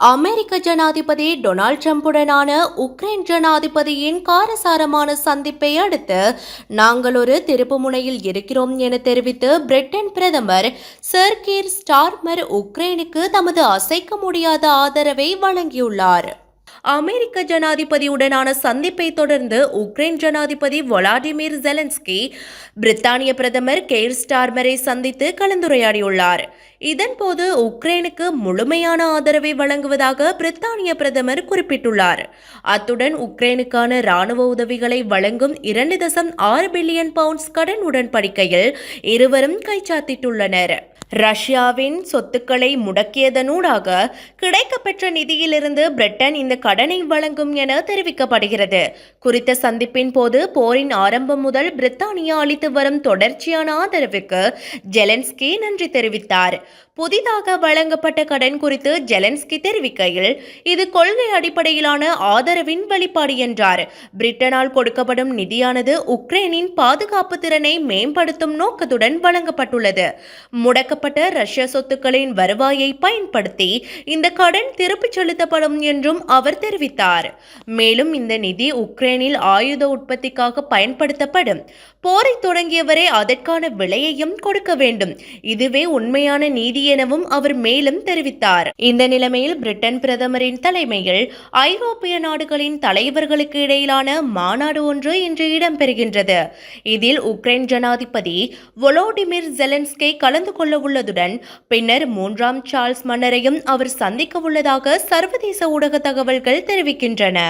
அமெரிக்க ஜனாதிபதி Donald ட்ரம்புடனான Ukraine ஜனாதிபதியின் காரசாரமான சந்திப்பை அடுத்து நாங்கள் ஒரு திருப்புமுனையில் இருக்கிறோம் என தெரிவித்து பிரிட்டன் பிரதமர் சர் கீர் ஸ்டார்மர் உக்ரைனுக்கு தமது அசைக்க முடியாத ஆதரவை வழங்கியுள்ளார். அமெரிக்க ஜனாதிபதியுடனான சந்திப்பை தொடர்ந்து உக்ரைன் ஜனாதிபதி வொலாடிமிர் ஜெலன்ஸ்கி பிரித்தானிய பிரதமர் கெய்ர் ஸ்டார்மரை சந்தித்து கலந்துரையாடியுள்ளார். இதன்போது உக்ரைனுக்கு முழுமையான ஆதரவை வழங்குவதாக பிரித்தானிய பிரதமர் குறிப்பிட்டுள்ளார். அத்துடன் உக்ரைனுக்கான ராணுவ உதவிகளை வழங்கும் இரண்டு தசம் ஆறு பில்லியன் பவுண்ட்ஸ் கடன் உடன்படிக்கையில் இருவரும் கைச்சாத்திட்டுள்ளனர். ரஷ்யாவின் சொத்துக்களை முடக்கியதனூடாக கிடைக்கப்பெற்ற நிதியிலிருந்து பிரிட்டன் இந்த கடனை வழங்கும் என தெரிவிக்கப்படுகிறது. குறித்த சந்திப்பின் போது போரின் ஆரம்பம் முதல் பிரித்தானியா அளித்து வரும் தொடர்ச்சியான ஆதரவுக்கு ஜெலன்ஸ்கி நன்றி தெரிவித்தார். புதிதாக வழங்கப்பட்ட கடன் குறித்து ஜெலன்ஸ்கி தெரிவிக்கையில் இது கொள்கை அடிப்படையிலான ஆதரவின் வெளிப்பாடு என்றார். பிரிட்டனால் கொடுக்கப்படும் நிதியானது உக்ரைனின் பாதுகாப்பு திறனை மேம்படுத்தும் நோக்கத்துடன் வழங்கப்பட்டுள்ளது. முடக்கப்பட்ட ரஷ்ய சொத்துக்களின் வருவாயை பயன்படுத்தி இந்த கடன் திருப்பிச் செலுத்தப்படும் என்றும் அவர் தெரிவித்தார். மேலும் இந்த நிதி உக்ரைனில் ஆயுத உற்பத்திக்காக பயன்படுத்தப்படும். போரை தொடங்கியவரை அதற்கான விலையையும் கொடுக்க வேண்டும். இதுவே உண்மையான நீதி எனவும் அவர் மேலும் தெரிவித்தார். இந்த நிலைமையில் பிரிட்டன் பிரதமரின் தலைமையில் ஐரோப்பிய நாடுகளின் தலைவர்களுக்கு இடையிலான மாநாடு ஒன்று இன்று இடம்பெறுகின்றது. இதில் உக்ரைன் ஜனாதிபதி வொலோடிமிர் ஜெலன்ஸ்கை கலந்து கொள்ள உள்ளதுடன் பின்னர் மூன்றாம் சார்ல்ஸ் மன்னரையும் அவர் சந்திக்க உள்ளதாக சர்வதேச ஊடக தகவல்கள் தெரிவிக்கின்றன.